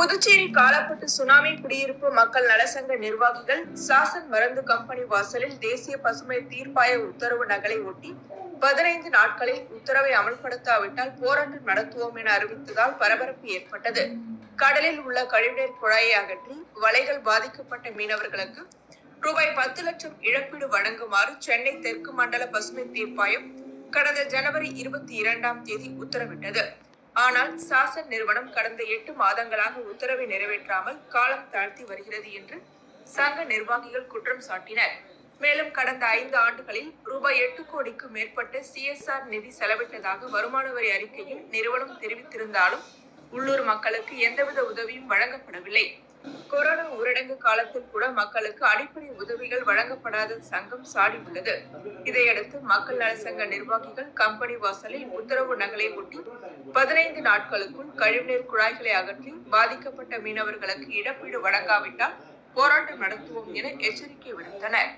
Puducherry Kalapet tsunami குடியிருப்பு மக்கள் நலசங்க நிர்வாகிகள் சாசன் மருந்து கம்பெனி வாசலில் தேசிய பசுமை தீர்ப்பாய உத்தரவு நகலை ஒட்டி பதினைந்து நாட்களில் உத்தரவை அமல்படுத்தாவிட்டால் போராட்டம் நடத்துவோம் என அறிவித்ததால் பரபரப்பு ஏற்பட்டது. கடலில் உள்ள கழிவுநீர் குழாயை அகற்றி வலைகள் பாதிக்கப்பட்ட மீனவர்களுக்கு ரூபாய் பத்து லட்சம் இழப்பீடு வழங்குமாறு சென்னை தெற்கு மண்டல பசுமை தீர்ப்பாயம் கடந்த ஜனவரி இருபத்தி இரண்டாம் தேதி உத்தரவிட்டது. ஆனால் சாசன் நிறுவனம் கடந்த எட்டு மாதங்களாக உத்தரவை நிறைவேற்றாமல் காலம் தாழ்த்தி வருகிறது என்று சங்க நிர்வாகிகள் குற்றம் சாட்டினர். மேலும் கடந்த ஐந்து ஆண்டுகளில் ரூபாய் எட்டு கோடிக்கு மேற்பட்ட சிஎஸ்ஆர் நிதி செலவிட்டதாக வருமான வரி அறிக்கையில் நிறுவனம் தெரிவித்திருந்தாலும் உள்ளூர் மக்களுக்கு எந்தவித உதவியும் வழங்கப்படவில்லை. கொரோனா ஊரடங்கு காலத்தில் கூட மக்களுக்கு அடிப்படை உதவிகள் வழங்கப்படாத சங்கம் சாடி உள்ளது. இதையடுத்து மக்கள் நல சங்க நிர்வாகிகள் கம்பெனி வாசலில் உத்தரவு நகலை ஒட்டி பதினைந்து நாட்களுக்குள் கழிவுநீர் குழாய்களை அகற்றி பாதிக்கப்பட்ட மீனவர்களுக்கு இழப்பீடு வழங்காவிட்டால் போராட்டம் நடத்துவோம் என எச்சரிக்கை விடுத்தனர்.